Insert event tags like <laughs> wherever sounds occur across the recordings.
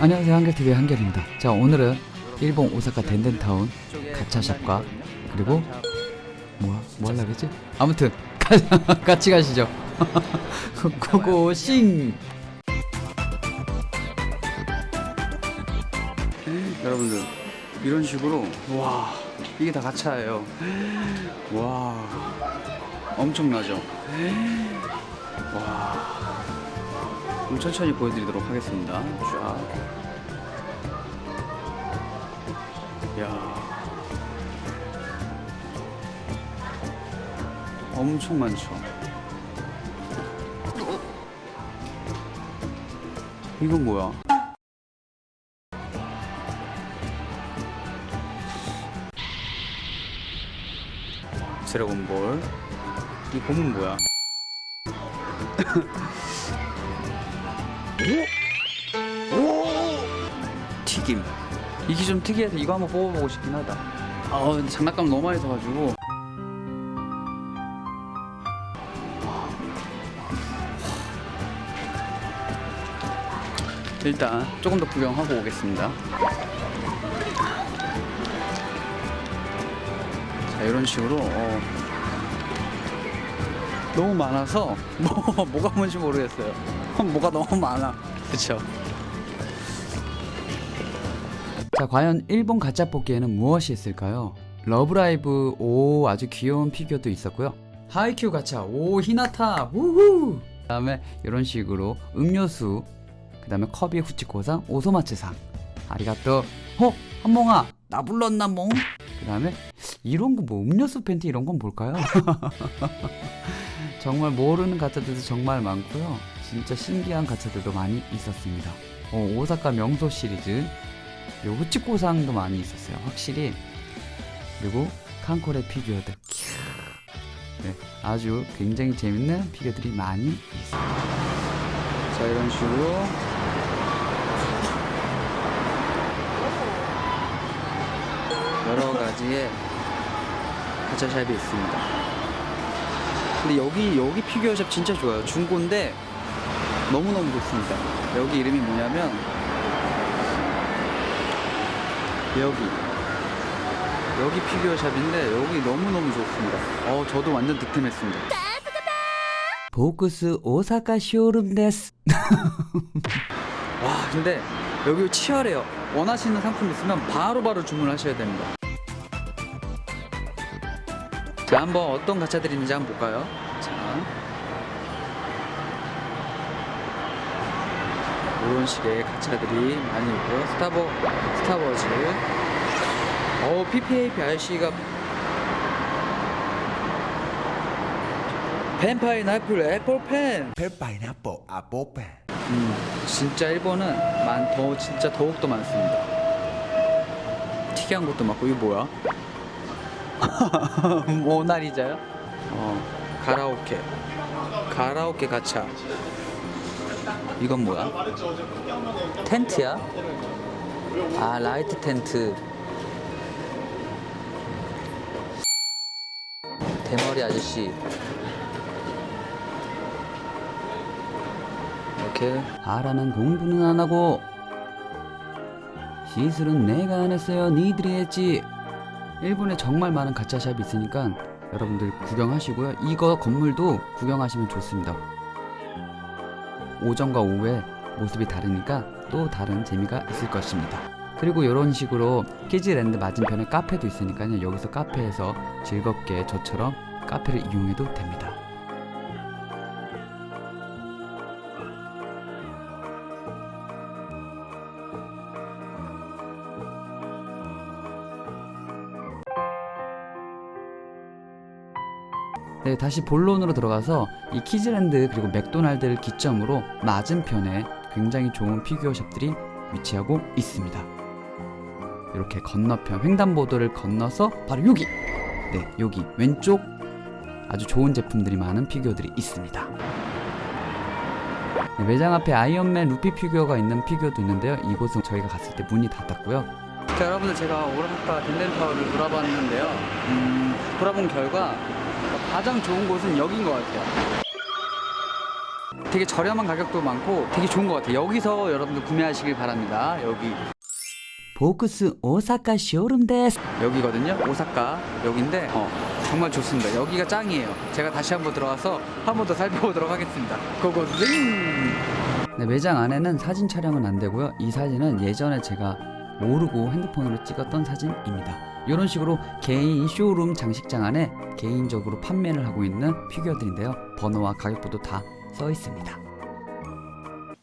안녕하세요. 한결TV의 한결입니다. 자 오늘은 일본 오사카 덴덴타운 가차샵과 그리고 뭐야 뭐 하려고 했지? 아무튼 <laughs> 가, 같이 가시죠. <laughs> 고고싱! 여러분들 이런 식으로 와. 이게 다 가차예요. 와. 엄청나죠? 와 좀 천천히 보여드리도록 하겠습니다. 쫙. 야. 엄청 많죠? 이건 뭐야? 드래곤볼. 이 곰은 뭐야 <laughs> 튀김. 이게 좀 특이해서 이거 한번 뽑아보고 싶긴 하다. 아 근데 장난감 너무 많이 사가지고. 일단 조금 더 구경하고 오겠습니다. 자 이런 식으로 어, 너무 많아서 뭐, <laughs> 뭐가 뭔지 모르겠어요. <laughs> 뭐가 너무 많아. 그쵸? 자 과연 일본 가짜 뽑기에는 무엇이 있을까요? 러브라이브 오 아주 귀여운 피규어도 있었고요. 하이큐 가차 오 히나타! 우후! 그 다음에 이런 식으로 음료수 그 다음에 커비 후치코상 오소마츠상. 아리가또! 어? 한몽아! 나 불렀나 몽? 그 다음에 이런 거 뭐 음료수 팬티 이런 건 뭘까요? <laughs> 정말 모르는 가차들도 정말 많고요. 진짜 신기한 가차들도 많이 있었습니다. 어, 오사카 명소 시리즈 그리고 후치코상도 많이 있었어요. 확실히. 그리고 칸코레 피규어들. 네, 아주 굉장히 재밌는 피규어들이 많이 있습니다 자 이런 식으로. 여러 가지의 가차샵이 있습니다. 근데 여기 여기 피규어샵 진짜 좋아요. 중고인데 너무 너무 좋습니다. 여기 이름이 뭐냐면 여기 여기 피규어샵인데 여기 너무 너무 좋습니다. 어 저도 완전 득템했습니다. 보크스 오사카 쇼룸 데스. <laughs> 와 근데 여기 치열해요. 원하시는 상품 있으면 바로바로 주문하셔야 됩니다. 자 한번 어떤 가차들이 있는지 한번 볼까요? 자 이런 식의 가차들이 많이 있고요. 스타버 스타버즈. 어 PPAP RC가 펜파이나플 애플펜. 펠 파인애플 아뽀펜 음, 진짜 일본은 많, 더, 진짜 더욱더 많습니다. 특이한 것도 많고, 이거 뭐야? <laughs> 모나리자요? 어, 가라오케. 가라오케 가차. 이건 뭐야? 텐트야? 아, 라이트 텐트. 대머리 아저씨. 이렇게 아라는 공부는 안 하고 시술은 내가 안 했어요 니들이 했지 일본에 정말 많은 가짜샵이 있으니까 여러분들 구경하시고요. 이거 건물도 구경하시면 좋습니다. 오전과 오후에 모습이 다르니까 또 다른 재미가 있을 것입니다. 그리고 이런 식으로 키즈랜드 맞은편에 카페도 있으니까요. 여기서 카페에서 즐겁게 저처럼 카페를 이용해도 됩니다 네, 다시 본론으로 들어가서 이 키즈랜드 그리고 맥도날드를 기점으로 맞은편에 굉장히 좋은 피규어샵들이 위치하고 있습니다. 이렇게 건너편 횡단보도를 건너서 바로 여기, 네, 여기 왼쪽 아주 좋은 제품들이 많은 피규어들이 있습니다. 네, 매장 앞에 아이언맨 루피 피규어가 있는 피규어도 있는데요. 이곳은 저희가 갔을 때 문이 닫았고요. 자, 여러분들 제가 오라카 덴덴타워를 돌아봤는데요. 음, 돌아본 결과 가장 좋은 곳은 여기인 것 같아요. 되게 저렴한 가격도 많고 되게 좋은 것 같아요. 여기서 여러분들 구매하시길 바랍니다. 여기 보크스 오사카 쇼룸 데스 여기거든요. 오사카 여기인데 어, 정말 좋습니다. 여기가 짱이에요. 제가 다시 한번 들어가서 한 번 더 살펴보도록 하겠습니다. 고고 링. 네, 매장 안에는 사진 촬영은 안 되고요. 이 사진은 예전에 제가 모르고 핸드폰으로 찍었던 사진입니다. 이런 식으로 개인 쇼룸 장식장 안에 개인적으로 판매를 하고 있는 피규어들인데요. 번호와 가격표도 다 써 있습니다.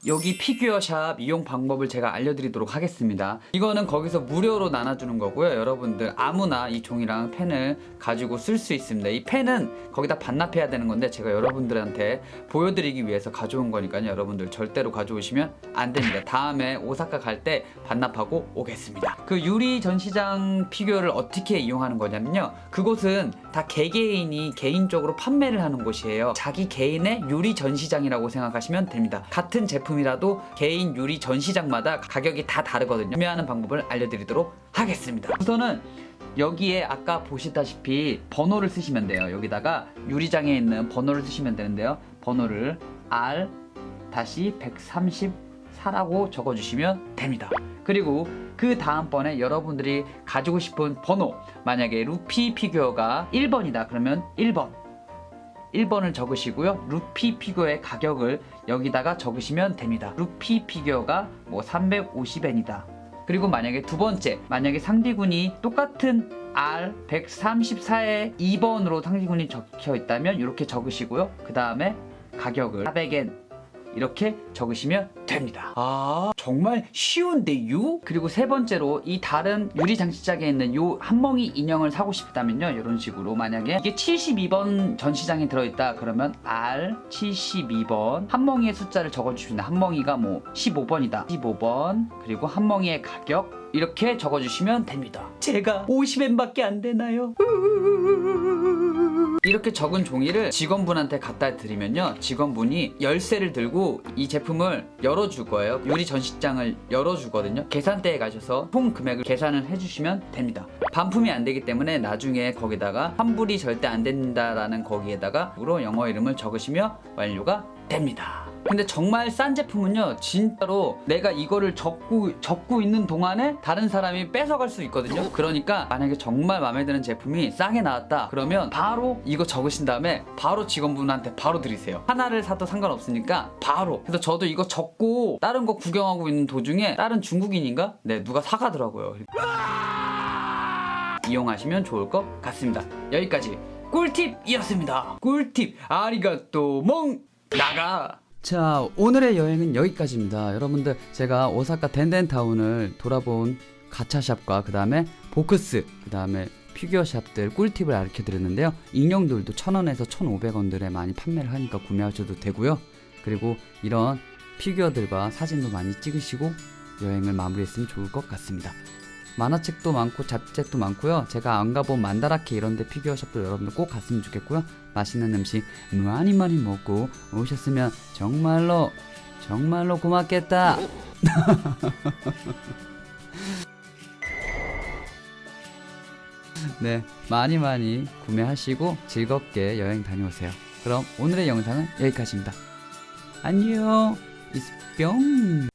여기 피규어샵 이용 방법을 제가 알려드리도록 하겠습니다. 이거는 거기서 무료로 나눠주는 거고요. 여러분들 아무나 이 종이랑 펜을 가지고 쓸 수 있습니다. 이 펜은 거기다 반납해야 되는 건데 제가 여러분들한테 보여드리기 위해서 가져온 거니까요. 여러분들 절대로 가져오시면 안 됩니다. 다음에 오사카 갈 때 반납하고 오겠습니다. 그 유리 전시장 피규어를 어떻게 이용하는 거냐면요. 그곳은 다 개개인이 개인적으로 판매를 하는 곳이에요. 자기 개인의 유리 전시장이라고 생각하시면 됩니다. 같은 제품 이라도 개인 유리 전시장마다 가격이 다 다르거든요. 구매하는 방법을 알려드리도록 하겠습니다. 우선은 여기에 아까 보시다시피 번호를 쓰시면 돼요. 여기다가 유리장에 있는 번호를 쓰시면 되는데요. 번호를 R 다시 134라고 적어주시면 됩니다. 그리고 그 다음번에 여러분들이 가지고 싶은 번호 만약에 루피 피규어가 1번이다 그러면 1번 1번을 적으시고요. 루피 피규어의 가격을 여기다가 적으시면 됩니다. 루피 피규어가 뭐 350엔이다. 그리고 만약에 두 번째, 만약에 상디군이 똑같은 R 134의 2번으로 상디군이 적혀 있다면 이렇게 적으시고요. 그 다음에 가격을 400엔 이렇게 적으시면 됩니다. 아, 정말 쉬운데요? 그리고 세 번째로 이 다른 유리 장식장에 있는 요 한멍이 인형을 사고 싶다면요. 이런 식으로 만약에 이게 72번 전시장에 들어있다 그러면 R 72번 한멍이의 숫자를 적어주시면 한멍이가 뭐 15번이다. 15번 그리고 한멍이의 가격 이렇게 적어주시면 됩니다. 제가 50엔밖에 안 되나요? 이렇게 적은 종이를 직원분한테 갖다 드리면요. 직원분이 열쇠를 들고 이 제품을 열어줄 거예요. 유리 전시장을 열어주거든요. 계산대에 가셔서 총 금액을 계산을 해주시면 됩니다. 반품이 안 되기 때문에 나중에 거기다가 환불이 절대 안 된다라는 거기에다가 으로 영어 이름을 적으시면 완료가 됩니다. 근데 정말 싼 제품은요, 진짜로 내가 이거를 적고, 적고 있는 동안에 다른 사람이 뺏어갈 수 있거든요. 그러니까 만약에 정말 마음에 드는 제품이 싸게 나왔다. 그러면 바로 이거 적으신 다음에 바로 직원분한테 바로 드리세요. 하나를 사도 상관없으니까 바로. 그래서 저도 이거 적고 다른 거 구경하고 있는 도중에 다른 중국인인가? 네, 누가 사가더라고요. 이용하시면 좋을 것 같습니다. 여기까지 꿀팁이었습니다. 꿀팁 아리가또 멍 나가. 자 오늘의 여행은 여기까지입니다. 여러분들 제가 오사카 덴덴타운을 돌아본 가차샵과 그 다음에 보크스 그 다음에 피규어샵들 꿀팁을 알려 드렸는데요. 인형들도 1000원에서 1500원들에 많이 판매를 하니까 구매하셔도 되고요. 그리고 이런 피규어들과 사진도 많이 찍으시고 여행을 마무리했으면 좋을 것 같습니다. 만화책도 많고 잡지책도 많고요. 제가 안 가본 만다라케 이런데 피규어샵도 여러분들 꼭 갔으면 좋겠고요. 맛있는 음식 많이 많이 먹고 오셨으면 정말로 정말로 고맙겠다. <laughs> 네, 많이 많이 구매하시고 즐겁게 여행 다녀오세요. 그럼 오늘의 영상은 여기까지입니다. 안녕, 이스뿅.